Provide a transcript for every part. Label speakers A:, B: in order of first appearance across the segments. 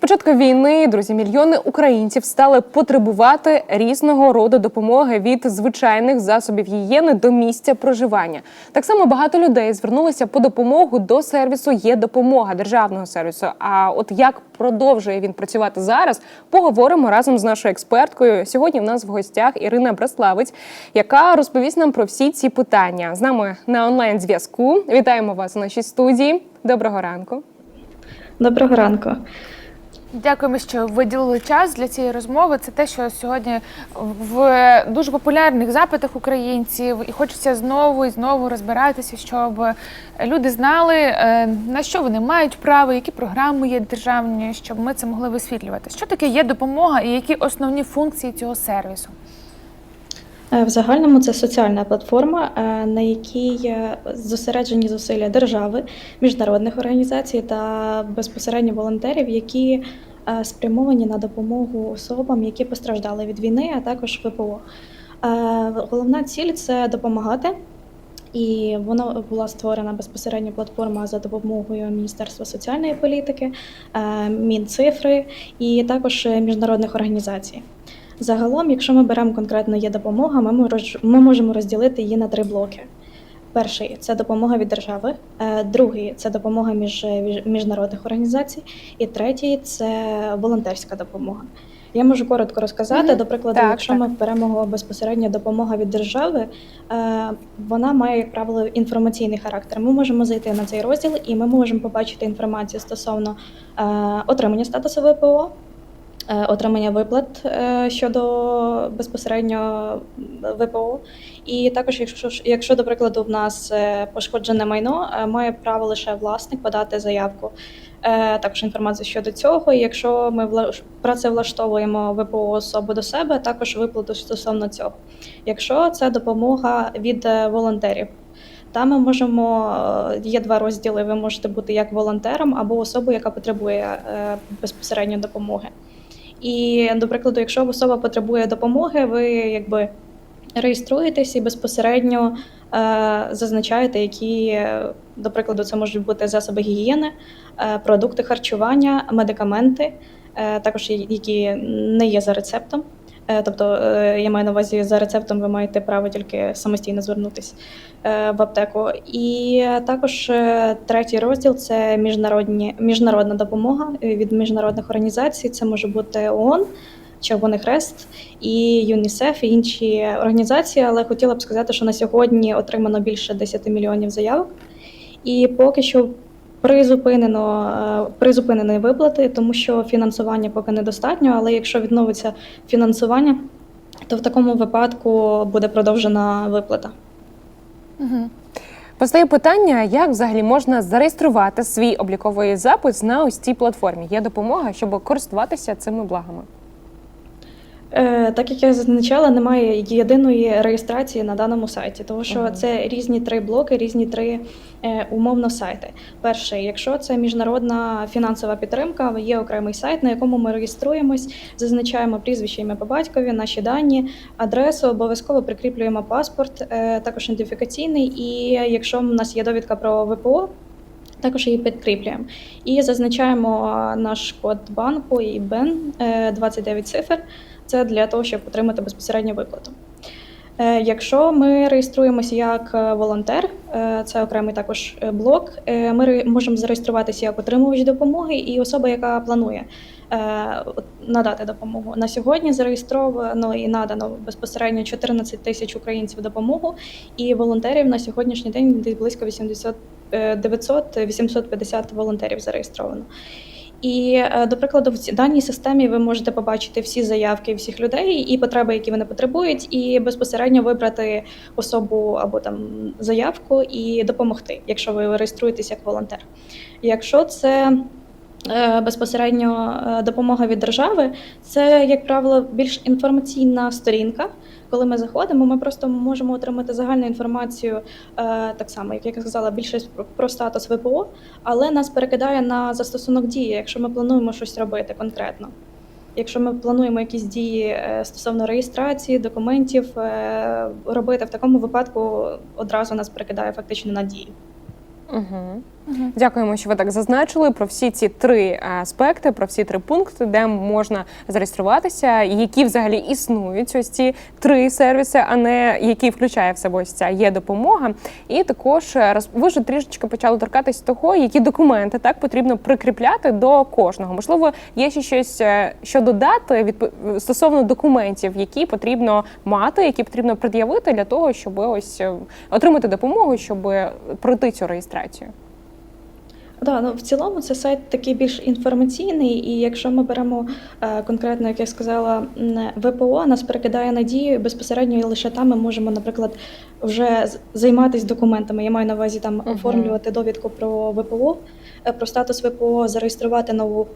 A: початку війни, друзі, мільйони українців стали потребувати різного роду допомоги від звичайних засобів гігієни до місця проживання. Так само багато людей звернулися по допомогу до сервісу Є допомога державного сервісу. А от як продовжує він працювати зараз, поговоримо разом з нашою експерткою. Сьогодні в нас в гостях Ірина Браславець, яка розповість нам про всі ці питання. З нами на онлайн зв'язку. Вітаємо вас у нашій студії. Доброго ранку.
B: Доброго ранку.
C: Дякуємо, що виділили час для цієї розмови. Це те, що сьогодні в дуже популярних запитах українців, і хочеться знову і знову розбиратися, щоб люди знали, е, на що вони мають право, які програми є державні, щоб ми це могли висвітлювати. Що таке є допомога і які основні функції цього сервісу?
B: Е, В загальному це соціальна платформа, е, на якій зосереджені зусилля держави, міжнародних організацій та безпосередньо волонтерів, які спрямовані на допомогу особам, які постраждали від війни, а також ВПО. Е, Головна ціль це допомагати. І вона була створена безпосередньо платформа за допомогою Міністерства соціальної політики, е, Мінцифри і також е, міжнародних організацій. Загалом, якщо ми беремо конкретно є допомога, ми можемо розділити її на три блоки. Перший це допомога від держави, е, другий це допомога між між- міжнародних організацій, і третій це волонтерська допомога. Я можу коротко розказати.
A: Мгм.
B: До прикладу,
A: Так,
B: якщо
A: так.
B: ми беремо безпосередньо допомога від держави, е, вона має, як правило, інформаційний характер. Ми можемо зайти на цей розділ і ми можемо побачити інформацію стосовно е, отримання статусу ВПО, е, отримання виплат е, щодо безпосередньо ВПО. І також, якщо якщо до прикладу в нас е, пошкоджене майно, е, має право лише власник подати заявку. Е, Також інформацію щодо цього. Якщо ми влаш- працевлаштовуємо ВПО особу до себе, також виплату стосовно цього. Якщо це допомога від волонтерів. Там ми можемо є два розділи. Ви можете бути як волонтером або особою, яка потребує безпосередньо допомоги. І, до прикладу, якщо особа потребує допомоги, ви якби реєструєтесь і безпосередньо е, зазначаєте, які, е, до прикладу, це можуть бути засоби гігієни, е, продукти харчування, медикаменти, також які не є за рецептом. Тобто, я маю на увазі за рецептом, ви маєте право тільки самостійно звернутися в аптеку. І також третій розділ це міжнародні міжнародна допомога від міжнародних організацій. Це може бути ООН, Червоний Хрест і ЮНІСЕФ і інші організації. Але хотіла б сказати, що на сьогодні отримано більше 10 мільйонів заявок, і поки що. Призупинено е, призупинені виплати, тому що фінансування поки недостатньо. Але якщо відновиться фінансування, то в такому випадку буде продовжена виплата.
C: Угу.
A: Постає питання, як взагалі можна зареєструвати свій обліковий запис на ось цій платформі. Є допомога, щоб користуватися цими благами.
B: Е, Так як я зазначала, немає єдиної реєстрації на даному сайті, тому що
A: Мгм.
B: це різні три блоки, різні три е, умовно сайти. Перший, якщо це міжнародна фінансова підтримка, є окремий сайт, на якому ми реєструємось, зазначаємо прізвище, ім'я по батькові, наші дані, адресу, обов'язково прикріплюємо паспорт, е, також ідентифікаційний. І якщо в нас є довідка про ВПО. Також її підкріплюємо і зазначаємо наш код банку і БЕН е, 29 цифр. Це для того, щоб отримати безпосередню виплату. Е, Якщо ми реєструємося як е, волонтер, е, це окремий також блок. Ми можемо зареєструватися як отримувач допомоги і особа, яка планує надати допомогу. На сьогодні зареєстровано і надано безпосередньо 14 тисяч українців допомогу, і волонтерів на сьогоднішній день десь близько 80, е, 900-850 волонтерів зареєстровано. І, е, до прикладу, в цій даній системі ви можете побачити всі заявки всіх людей і потреби, які вони потребують, і безпосередньо вибрати особу або там заявку і допомогти, якщо ви реєструєтесь як волонтер. Якщо це безпосередньо е, допомога від держави, це, як правило, більш інформаційна сторінка. Коли ми заходимо, ми просто можемо отримати загальну інформацію, е, так само, як я сказала, більше про- статус ВПО, але нас перекидає на застосунок дії, якщо ми плануємо щось робити конкретно. Якщо ми плануємо якісь дії е, стосовно реєстрації, документів е, робити, в такому випадку одразу нас перекидає фактично на дії.
A: Угу. Дякуємо, що ви так зазначили про всі ці три аспекти, про всі три пункти, де можна зареєструватися, які взагалі існують ось ці три сервіси, а не які включає в себе ось ця є допомога. І також е, ви вже трішечки почали торкатись того, які документи так потрібно прикріпляти до кожного. Можливо, є ще щось, е, що додати відп- стосовно документів, які потрібно мати, які потрібно пред'явити для того, щоб ось е, отримати допомогу, щоб пройти цю реєстрацію.
B: Да, ну в цілому це сайт такий більш інформаційний, і якщо ми беремо е, конкретно, як я сказала, ВПО нас перекидає надію безпосередньо і лише там ми можемо, наприклад, вже займатися документами. Я маю на увазі там
A: Мгм.
B: оформлювати довідку про ВПО, е, про статус ВПО, зареєструвати нову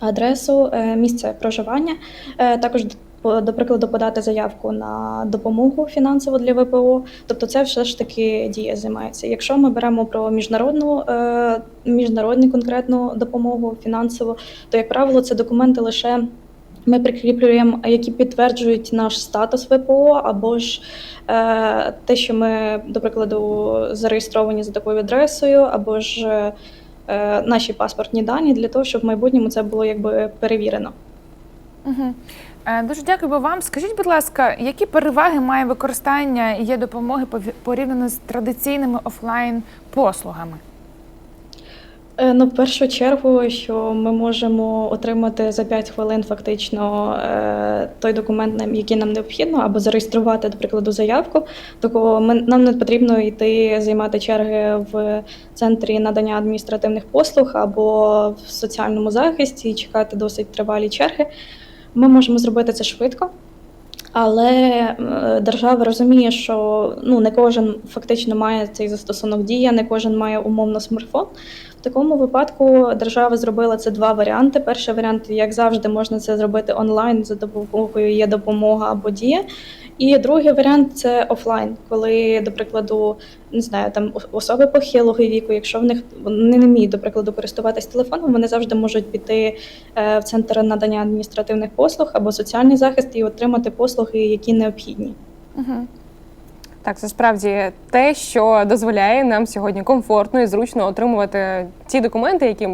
B: адресу, е, місце проживання. Також до прикладу подати заявку на допомогу фінансову для ВПО. Тобто це все ж таки дія займається. Якщо ми беремо про міжнародну е, міжнародну конкретну допомогу фінансову, то як правило це документи лише. Ми прикріплюємо, які підтверджують наш статус ВПО, або ж е, те, що ми, до прикладу, зареєстровані за такою адресою, або ж е, наші паспортні дані для того, щоб в майбутньому це було якби перевірено.
C: Угу. Дуже дякую вам. Скажіть, будь ласка, які переваги має використання є допомоги порівняно з традиційними офлайн послугами?
B: Е, Ну, в першу чергу, що ми можемо отримати за 5 хвилин фактично е, той документ, який нам необхідно, або зареєструвати, до прикладу, заявку. Такого нам не потрібно йти займати черги в центрі надання адміністративних послуг або в соціальному захисті і чекати досить тривалі черги. Ми можемо зробити це швидко. Але е, держава розуміє, що ну не кожен фактично має цей застосунок дія, не кожен має умовно смартфон. В такому випадку держава зробила це два варіанти. Перший варіант, як завжди, можна це зробити онлайн за допомогою є допомога або дія. І другий варіант це офлайн, коли, до прикладу, не знаю, там особи похилого віку, якщо в них вони не вміють, до прикладу, користуватись телефоном, вони завжди можуть піти е, в центр надання адміністративних послуг або соціальний захист і отримати послуги, які необхідні.
C: Угу.
A: Так, це справді те, що дозволяє нам сьогодні комфортно і зручно отримувати ті документи, які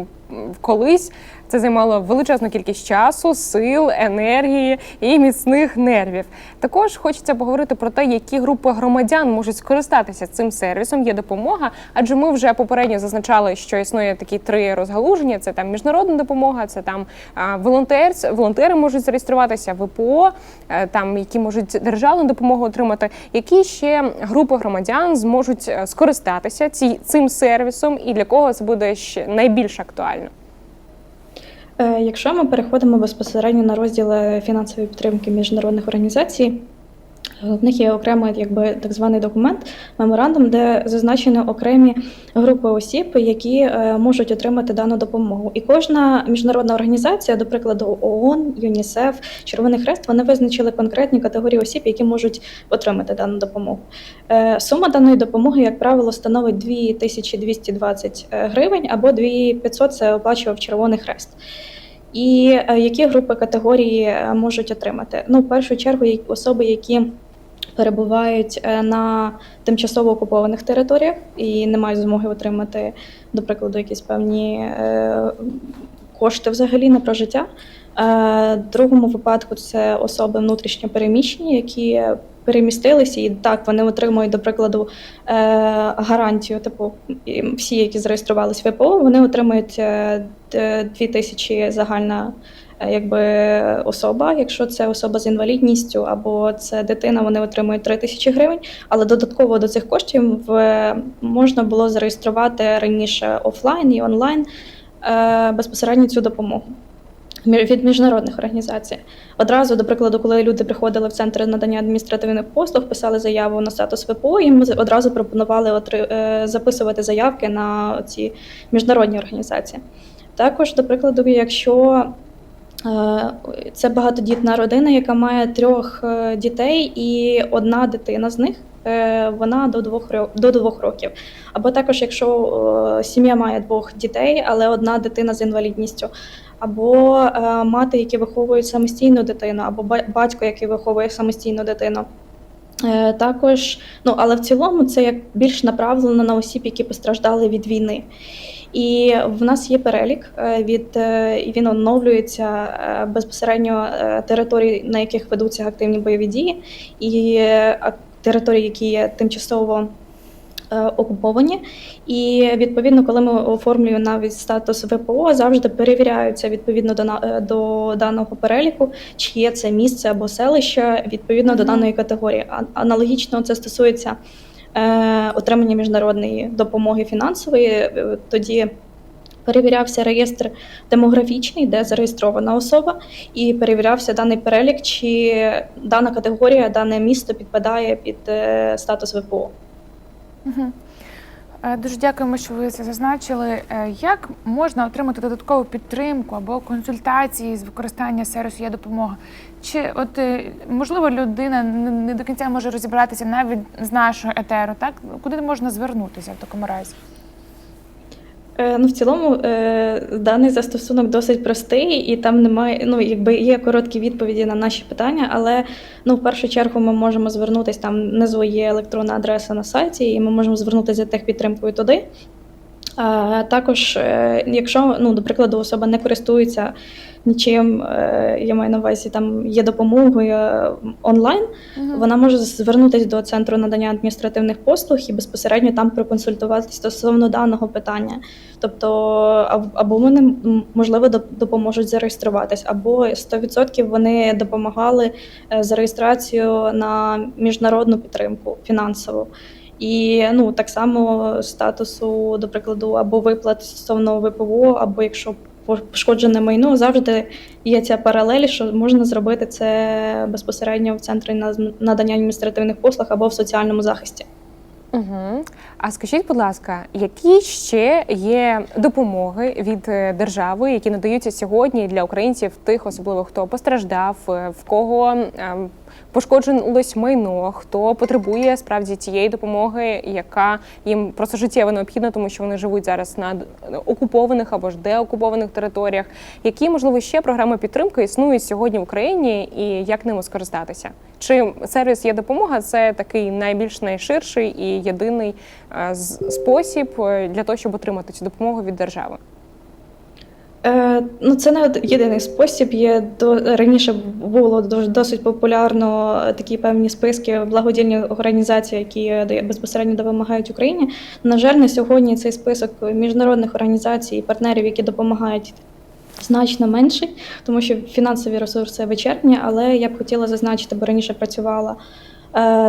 A: колись це займало величезну кількість часу, сил, енергії і міцних нервів. Також хочеться поговорити про те, які групи громадян можуть скористатися цим сервісом. Є допомога, адже ми вже попередньо зазначали, що існує такі три розгалуження: це там міжнародна допомога, це там волонтер, волонтери можуть зареєструватися, ВПО, е, там які можуть державну допомогу отримати. Які ще групи громадян зможуть е, скористатися цим сервісом, і для кого це буде ще найбільш актуально?
B: Е, Якщо ми переходимо безпосередньо на розділ фінансової підтримки міжнародних організацій, в них є окремий якби так званий документ, меморандум, де зазначені окремі групи осіб, які е, можуть отримати дану допомогу. І кожна міжнародна організація, до прикладу, ООН, ЮНІСЕФ, Червоний Хрест, вони визначили конкретні категорії осіб, які можуть отримати дану допомогу. Е, Сума даної допомоги, як правило, становить 2220 гривень або 2500 – це оплачував Червоний Хрест. І е, які групи категорії е, можуть отримати? Ну, в першу чергу, особи, які перебувають е, на тимчасово окупованих територіях і не мають змоги отримати, до прикладу, якісь певні е, кошти взагалі на прожиття. Е, В другому випадку це особи внутрішньо переміщені, які перемістилися, і так вони отримують, до прикладу, гарантію. Типу, всі, які зареєструвались в ВПО, вони отримують е, 2 тисячі загальна. Якби особа, якщо це особа з інвалідністю або це дитина, вони отримують 3 тисячі гривень. Але додатково до цих коштів можна було зареєструвати раніше офлайн і онлайн е, безпосередньо цю допомогу від міжнародних організацій. Одразу, до прикладу, коли люди приходили в центр надання адміністративних послуг, писали заяву на статус ВПО, їм одразу пропонували е, записувати заявки на ці міжнародні організації. Також, до прикладу, якщо це багатодітна родина, яка має трьох е, дітей, і одна дитина з них е, вона до двох до двох років. Або також, якщо е, сім'я має двох дітей, але одна дитина з інвалідністю, або е, мати, які виховують самостійну дитину, або батько, який виховує самостійну дитину. Е, Також, ну але в цілому це як більш направлено на осіб, які постраждали від війни. І в нас є перелік е, від е, і він оновлюється е, безпосередньо територій, на яких ведуться активні бойові дії, і території, які є тимчасово окуповані. І відповідно, коли ми оформлюємо навіть статус ВПО, завжди перевіряються відповідно до до даного переліку, чи є це місце або селище відповідно до даної категорії. А- Аналогічно це стосується отримання міжнародної допомоги фінансової. Е, Тоді перевірявся реєстр демографічний, де зареєстрована особа, і перевірявся даний перелік, чи дана категорія, дане місто підпадає під е, статус ВПО.
C: Мгм. Е, Дуже дякуємо, що ви це зазначили. Е, Як можна отримати додаткову підтримку або консультації з використання сервісу є допомога? Чи от е, можливо людина не до кінця може розібратися навіть з нашого етеру, так куди можна звернутися в такому разі?
B: Е, Ну, в цілому, е, даний застосунок досить простий, і там немає, ну, якби є короткі відповіді на наші питання, але ну, в першу чергу ми можемо звернутися, там внизу є електронна адреса на сайті, і ми можемо звернутися за техпідтримкою туди. Також, е, якщо, ну, до прикладу, особа не користується нічим, е, я маю на увазі, там є допомогою е, онлайн, вона може звернутися до центру надання адміністративних послуг і безпосередньо там проконсультуватися стосовно даного питання. Тобто, або вони можливо доп- допоможуть зареєструватись, або 100% вони допомагали за реєстрацію на міжнародну підтримку фінансову. І ну так само статусу, до прикладу, або виплат стосовно ВПО, або якщо пошкоджене майно, завжди є ця паралель, що можна зробити це безпосередньо в центрі надання адміністративних послуг або в соціальному захисті.
A: Угу. А скажіть, будь ласка, які ще є допомоги від е, держави, які надаються сьогодні для українців, тих особливо хто постраждав, е, в кого пошкодженулось майно, хто потребує справді тієї допомоги, яка їм просто життєво необхідна, тому що вони живуть зараз на окупованих або ж деокупованих територіях. Які можливо ще програми підтримки існують сьогодні в Україні, і як ними скористатися? Чи сервіс є допомога? Це такий найбільш найширший і єдиний е, спосіб е, для того, щоб отримати цю допомогу від держави?
B: Е, ну, це не єдиний спосіб. Є до раніше було досить популярно такі певні списки благодійні організації, які е, безпосередньо допомагають Україні. На жаль, на сьогодні цей список міжнародних організацій і партнерів, які допомагають. Значно менший, тому що фінансові ресурси вичерпні, але я б хотіла зазначити, бо раніше працювала е,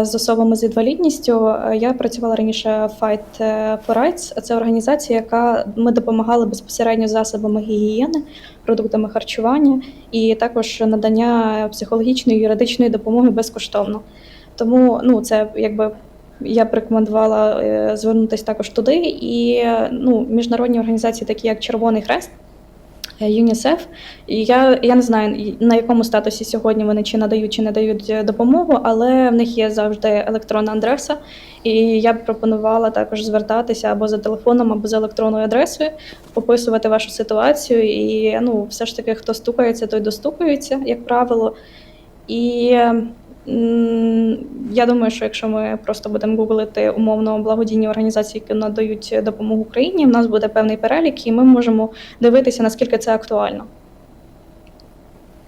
B: з особами з інвалідністю. Е, Я працювала раніше Fight for Rights. Це організація, яка ми допомагали безпосередньо засобами гігієни, продуктами харчування і також надання психологічної і юридичної допомоги безкоштовно. Тому ну це якби. Я б рекомендувала е, звернутися також туди, і е, ну, міжнародні організації, такі як Червоний Хрест, е, ЮНІСЕФ. І я, я не знаю, на якому статусі сьогодні вони чи надають, чи не дають е, допомогу, але в них є завжди електронна адреса. І я б пропонувала також звертатися або за телефоном, або за електронною адресою, описувати вашу ситуацію. І ну, все ж таки, хто стукається, той достукається, як правило. І м, я думаю, що якщо ми просто будемо гуглити умовно благодійні організації, які надають допомогу Україні, в нас буде певний перелік, і ми можемо дивитися, наскільки це актуально.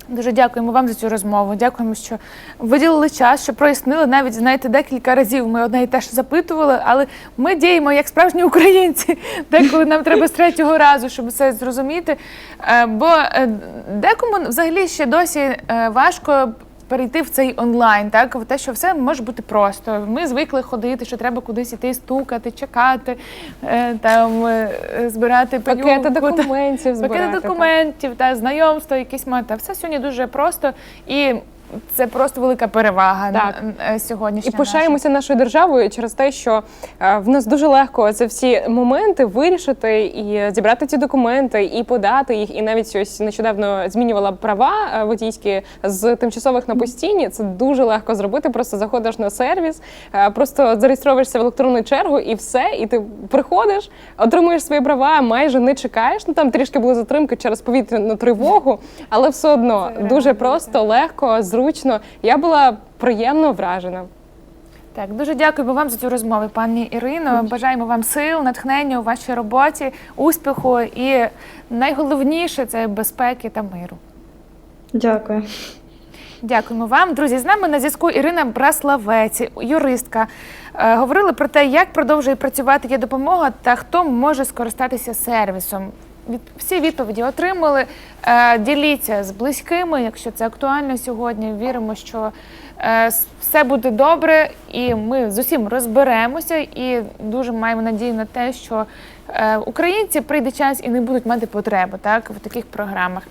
C: Дуже дякуємо вам за цю розмову. Дякуємо, що виділили час, що прояснили навіть знаєте, декілька разів. Ми одне і те ж запитували, але ми діємо як справжні українці, деколи нам треба з третього разу, щоб це зрозуміти. Е, Бо е, декому взагалі ще досі е, важко. Перейти в цей онлайн, так в те, що все може бути просто. Ми звикли ходити, що треба кудись іти, стукати, чекати, е, там е, збирати
A: Пакети
C: пенюку,
A: документів збирати.
C: Пакети документів та знайомства, якісь мати. Все сьогодні дуже просто і це просто велика перевага
A: Так.
C: е.
A: І пишаємося нашою державою через те, що е, в нас дуже легко це всі моменти вирішити і зібрати ці документи, і подати їх. І навіть ось нещодавно змінювала права е, водійські з тимчасових на постійні. Це дуже легко зробити. Просто заходиш на сервіс, е, просто зареєстровуєшся в електронну чергу, і все. І ти приходиш, отримуєш свої права, майже не чекаєш. Ну там трішки були затримки через повітряну тривогу, але все одно
C: Це
A: дуже просто, легко, зручно. Я була приємно вражена.
C: Так, дуже дякуємо вам за цю розмову, пані Ірино. Бажаємо вам сил, натхнення у вашій роботі, успіху і найголовніше це безпеки та миру.
B: Дякую.
C: Дякуємо вам, друзі. З нами на зв'язку Ірина Браславець, юристка. Е, Говорили про те, як продовжує працювати є допомога та хто може скористатися сервісом. Всі відповіді отримали. Е, Діліться з близькими, якщо це актуально сьогодні. Віримо, що е, все буде добре, і ми з усім розберемося. І дуже маємо надію на те, що е, українці прийде час і не будуть мати потреби так в таких програмах.